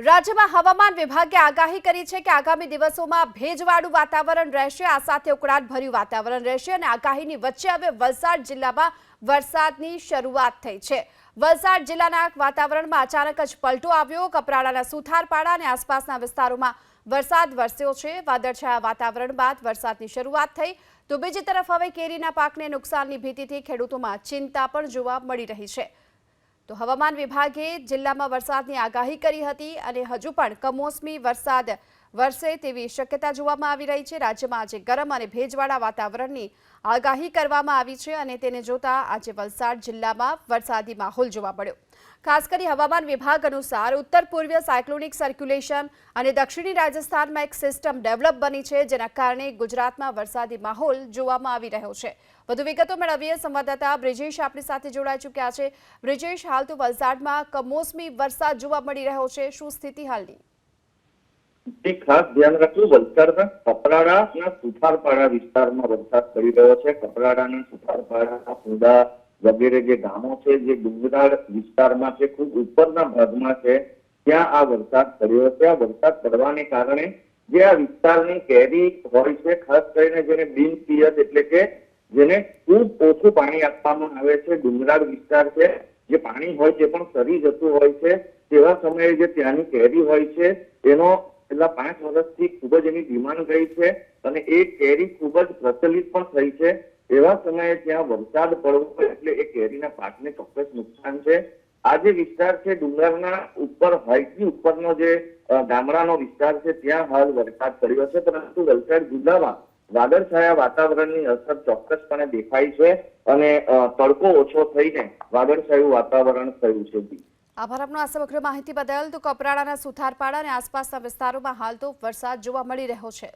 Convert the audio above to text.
રાજ્યમાં હવામાન વિભાગે આગાહી કરી છે કે આગામી દિવસોમાં ભેજવાળું વાતાવરણ રહેશે. આ સાથે ઉકળાટભર્યું વાતાવરણ રહેશે અને આગાહીની વચ્ચે હવે વલસાડ જિલ્લામાં વરસાદની શરૂઆત થઈ છે. વલસાડ જિલ્લાના વાતાવરણમાં અચાનક જ પલટો આવ્યો. કપરાડાના સુથારપાડા અને આસપાસના વિસ્તારોમાં વરસાદ વરસ્યો છે. વાદળછાયા વાતાવરણ બાદ વરસાદની શરૂઆત થઈ. તો બીજી તરફ હવે કેરીના પાકને નુકસાનની ભીતિથી ખેડૂતોમાં ચિંતા પણ જોવા મળી રહી છે. તો હવામાન વિભાગે જિલ્લામાં વરસાદની આગાહી કરી હતી અને હજુ પણ કમોસમી વરસાદ વરસે તેવી શક્યતા જોવામાં આવી રહી છે. રાજ્યમાં આજે ગરમ અને ભેજવાળા વાતાવરણની આગાહી કરવામાં આવી છે અને તેને જોતા આજે વલસાડ જિલ્લામાં વરસાદી માહોલ જોવા મળ્યો. ખાસ કરી હવામાન વિભાગ અનુસાર ઉત્તર પૂર્વીય સાયક્લોનિક સર્ક્યુલેશન અને દક્ષિણી રાજસ્થાનમાં એક સિસ્ટમ ડેવલપ બની છે, જેના કારણે ગુજરાતમાં વરસાદી માહોલ જોવામાં આવી રહ્યો છે. વધુ વિગતો મેળવીએ. સંવાદદાતા બ્રિજેશ આપણી સાથે જોડાઈ ચૂક્યા છે. બ્રિજેશ, હાલ તો વલસાડમાં કમોસમી વરસાદ જોવા મળી રહ્યો છે. શું સ્થિતિ હાલની? ખાસ ધ્યાન રાખવું વલસાડના કપરાડાના સુથારપાડા વિસ્તારમાં વરસાદ પડી રહ્યો છે. કપરાડાના સુથારપાડા ફુંડા વગેરે જે ગામો છે, જે ડુંગરાળ વિસ્તારમાં છે, ખૂબ ઉપરના ભાગમાં છે, ત્યાં આ વરસાદ પડ્યો છે આ વરસાદ પડવાને કારણે જે આ વિસ્તારની કેરી હોય છે, ખાસ કરીને જેને બિન પિયત એટલે કે જેને ખૂબ ઓછું પાણી આપવામાં આવે છે, ડુંગરાળ વિસ્તાર છે, જે પાણી હોય તે પણ સરી જતું હોય છે, તેવા સમયે જે ત્યાંની કેરી હોય છે, એનો છેલ્લા પાંચ વર્ષથી ખૂબ જ એની ડિમાન્ડ ગઈ છે અને એ કેરી ખૂબ જ પ્રચલિત પણ થઈ છે. એવા સમયે ત્યાં વરસાદ પડવો એટલે એ કેરીના પાકને ચોક્કસ નુકસાન છે. આ જે વિસ્તાર છે ડુંગરના ઉપર હાઈટની ઉપરનો જે ગામડાનો વિસ્તાર છે, ત્યાં હાલ વરસાદ પડ્યો છે. પરંતુ વલસાડ જિલ્લામાં વાદળછાયા વાતાવરણની અસર ચોક્કસપણે દેખાય છે અને તડકો ઓછો થઈને વાદળછાયું વાતાવરણ થયું છે. આભાર આપનો. આ સમગ્ર માહિતી બદલ તો કપરાડાના સુથારપાડા અને આસપાસના વિસ્તારોમાં હાલ તો વરસાદ જોવા મળી રહ્યો છે.